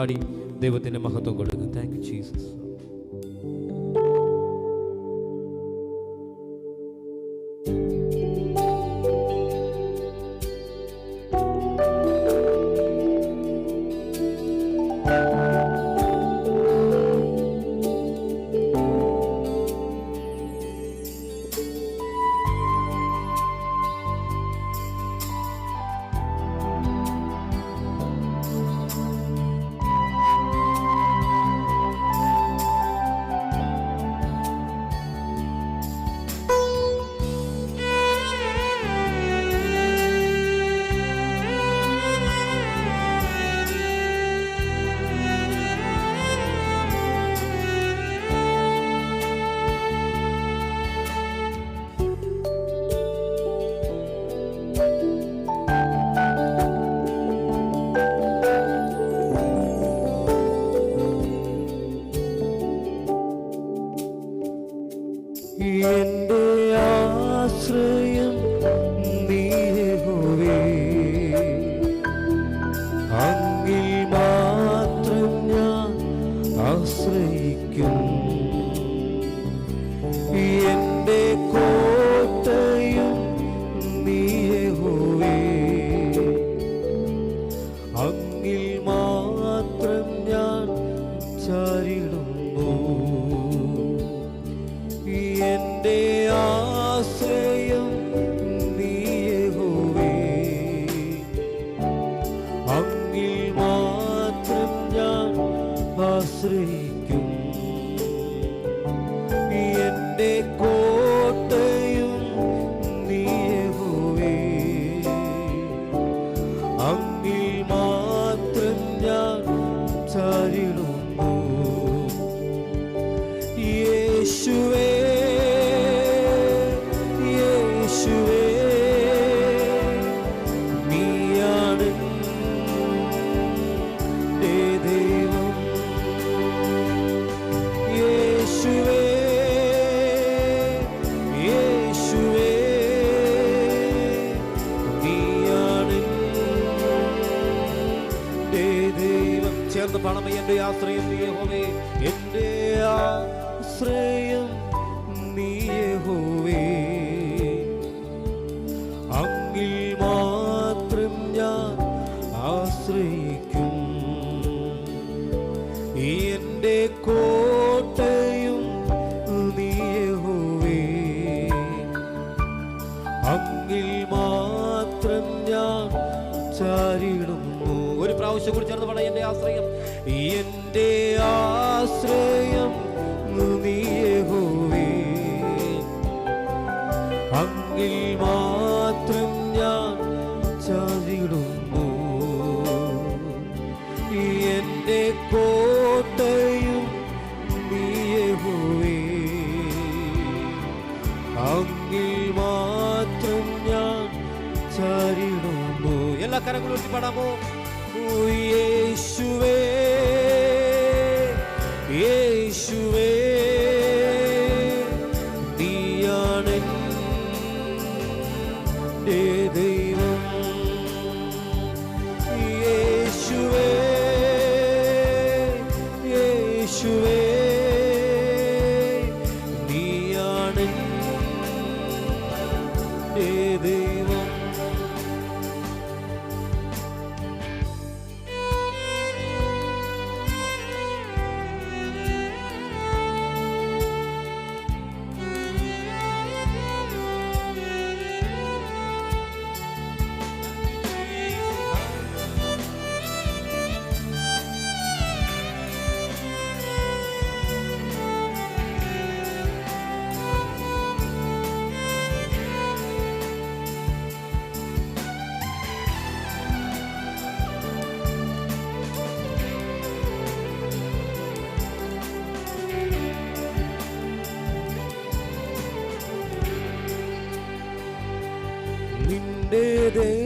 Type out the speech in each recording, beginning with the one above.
പാടി ദൈവത്തിന്റെ മഹത്വം കൊടുക്കും താങ്ക് യു ജീസസ് എന്റെ ആശ്രയം നീഹോവേ അങ്ങിൽ മാത്രം ഞാൻ ആശ്രയിക്കും ആശ്രയം യഹോവേ എന്റെ ആശ്രയം ഒരു കുറിച്ച് ചേർന്ന് പാടാം എന്റെ ആശ്രയം എന്റെ ആശ്രയം അങ്ങിൽ മാത്രം ഞാൻ ചാരിടുന്നു. എന്റെ കോട്ടയും നീ യഹോവേ. അങ്ങിൽ മാത്രം ഞാൻ ചാരിടുന്നു. എല്ലാ കരങ്ങളും പാടാമോ? യേശുവേ യേശുവേ നീയാണ് എന്റെ ദൈവം യേശുവേ യേശുവേ നീയാണ് എന്റെ ദൈവം നിന്റെ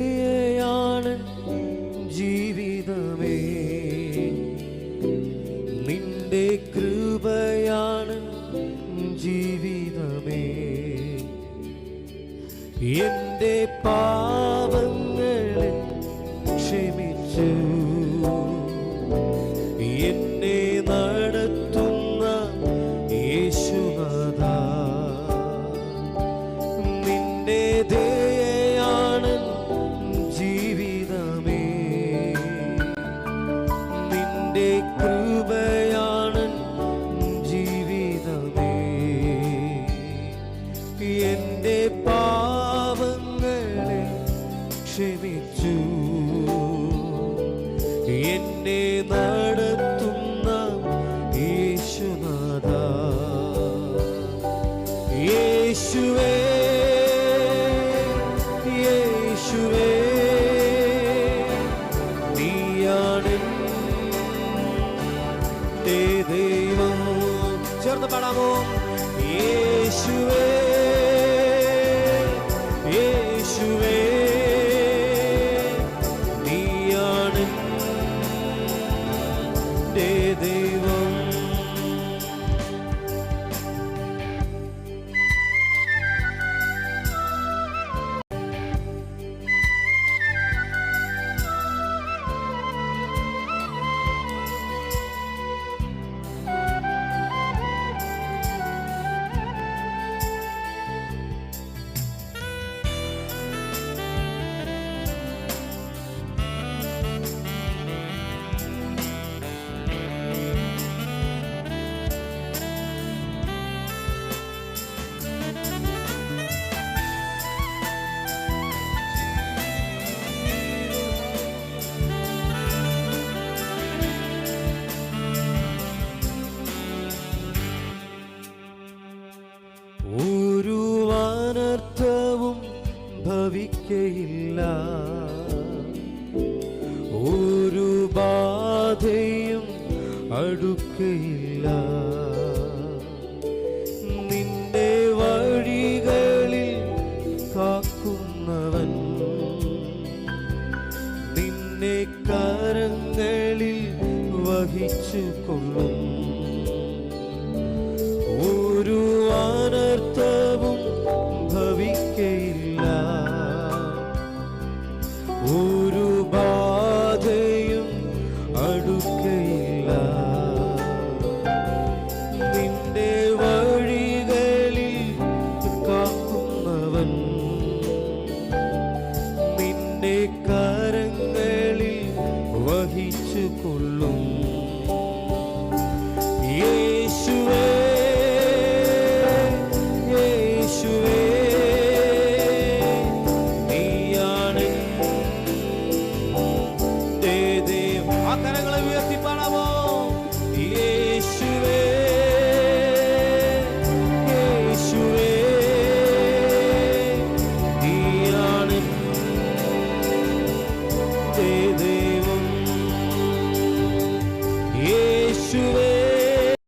നിന്റെ കൃപയാണ് എന്റെ ദൈവം ചേർന്ന് പാടാമോ യേശുവേ യേശുവേ നീയാണ് ദൈവം അടുക്കയില്ല നിന്റെ വഴികളിൽ കാക്കുന്നവൻ. നിന്നെ കരങ്ങളിൽ വഹിച്ചു കൊള്ളും